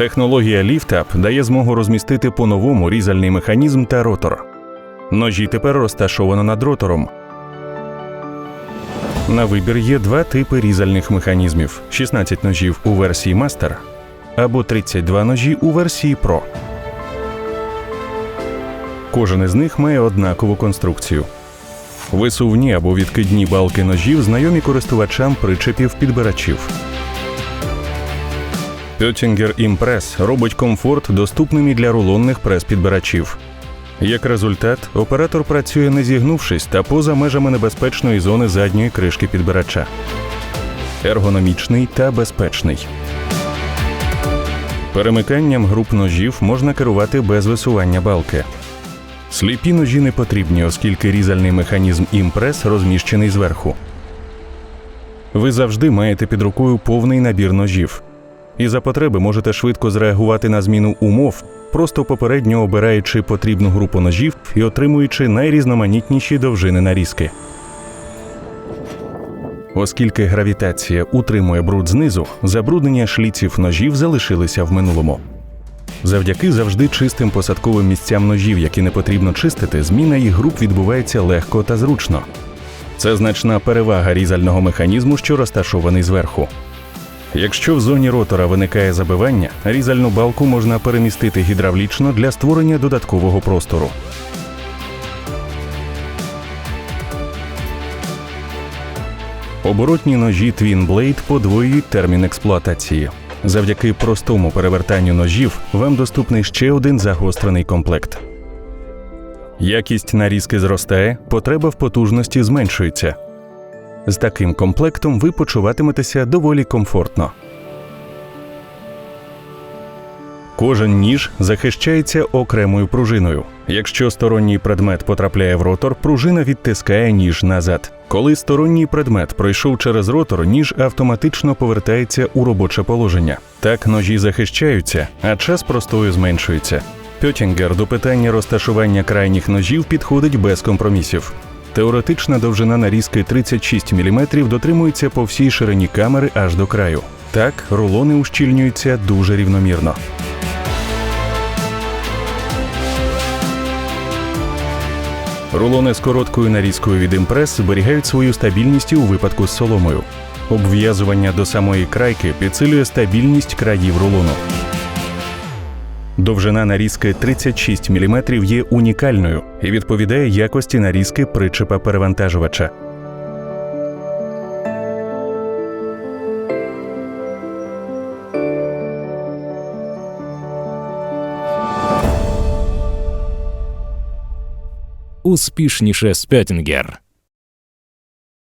Технологія LiftUp дає змогу розмістити по-новому різальний механізм та ротор. Ножі тепер розташовано над ротором. На вибір є два типи різальних механізмів: 16 ножів у версії Master або 32 ножі у версії Pro. Кожен із них має однакову конструкцію. Висувні або відкидні балки ножів знайомі користувачам причепів підбирачів. Pöttinger Impress робить комфорт доступним і для рулонних прес-підбирачів. Як результат, оператор працює не зігнувшись та поза межами небезпечної зони задньої кришки підбирача. Ергономічний та безпечний. Перемиканням груп ножів можна керувати без висування балки. Сліпі ножі не потрібні, оскільки різальний механізм імпрес розміщений зверху. Ви завжди маєте під рукою повний набір ножів. І за потреби можете швидко зреагувати на зміну умов, просто попередньо обираючи потрібну групу ножів і отримуючи найрізноманітніші довжини нарізки. Оскільки гравітація утримує бруд знизу, забруднення шліців ножів залишилися в минулому. Завдяки завжди чистим посадковим місцям ножів, які не потрібно чистити, зміна їх груп відбувається легко та зручно. Це значна перевага різального механізму, що розташований зверху. Якщо в зоні ротора виникає забивання, різальну балку можна перемістити гідравлічно для створення додаткового простору. Оборотні ножі Twin Blade подвоюють термін експлуатації. Завдяки простому перевертанню ножів вам доступний ще один загострений комплект. Якість нарізки зростає, потреба в потужності зменшується. З таким комплектом ви почуватиметеся доволі комфортно. Кожен ніж захищається окремою пружиною. Якщо сторонній предмет потрапляє в ротор, пружина відтискає ніж назад. Коли сторонній предмет пройшов через ротор, ніж автоматично повертається у робоче положення. Так ножі захищаються, а час простою зменшується. Пьотінгер до питання розташування крайніх ножів підходить без компромісів. Теоретична довжина нарізки 36 мм дотримується по всій ширині камери аж до краю. Так, рулони ущільнюються дуже рівномірно. Рулони з короткою нарізкою від імпрес зберігають свою стабільність у випадку з соломою. Обв'язування до самої крайки підсилює стабільність країв рулону. Довжина нарізки 36 мм є унікальною і відповідає якості нарізки причепа перевантажувача. Успішніше Спеттінгер.